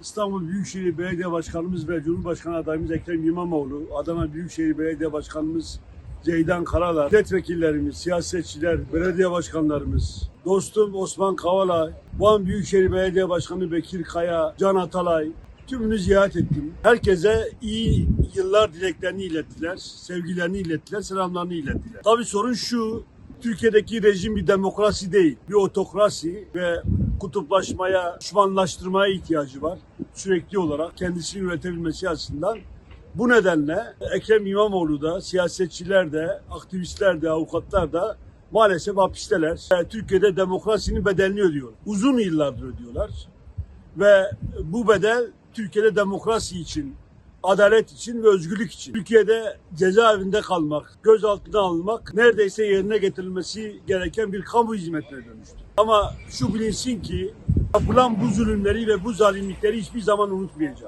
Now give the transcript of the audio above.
İstanbul Büyükşehir Belediye Başkanımız ve Cumhurbaşkanı adayımız Ekrem İmamoğlu, Adana Büyükşehir Belediye Başkanımız Ceydan Karalar, milletvekillerimiz, siyasetçiler, belediye başkanlarımız, dostum Osman Kavala, Van Büyükşehir Belediye Başkanı Bekir Kaya, Can Atalay, tümünü ziyaret ettim. Herkese iyi yıllar dileklerini ilettiler, sevgilerini ilettiler, selamlarını ilettiler. Tabii sorun şu, Türkiye'deki rejim bir demokrasi değil, bir otokrasi ve kutuplaşmaya, düşmanlaştırmaya ihtiyacı var. Sürekli olarak kendisini üretebilmesi açısından. Bu nedenle Ekrem İmamoğlu da, siyasetçiler de, aktivistler de, avukatlar da maalesef hapisteler. E, Türkiye'de demokrasinin bedelini ödüyor. Uzun yıllardır ödüyorlar. Ve bu bedel Türkiye'de demokrasi için, adalet için ve özgürlük için. Türkiye'de cezaevinde kalmak, gözaltına alınmak neredeyse yerine getirilmesi gereken bir kamu hizmetine dönüştü. Ama şu bilinsin ki yapılan bu zulümleri ve bu zalimlikleri hiçbir zaman unutmayacağız.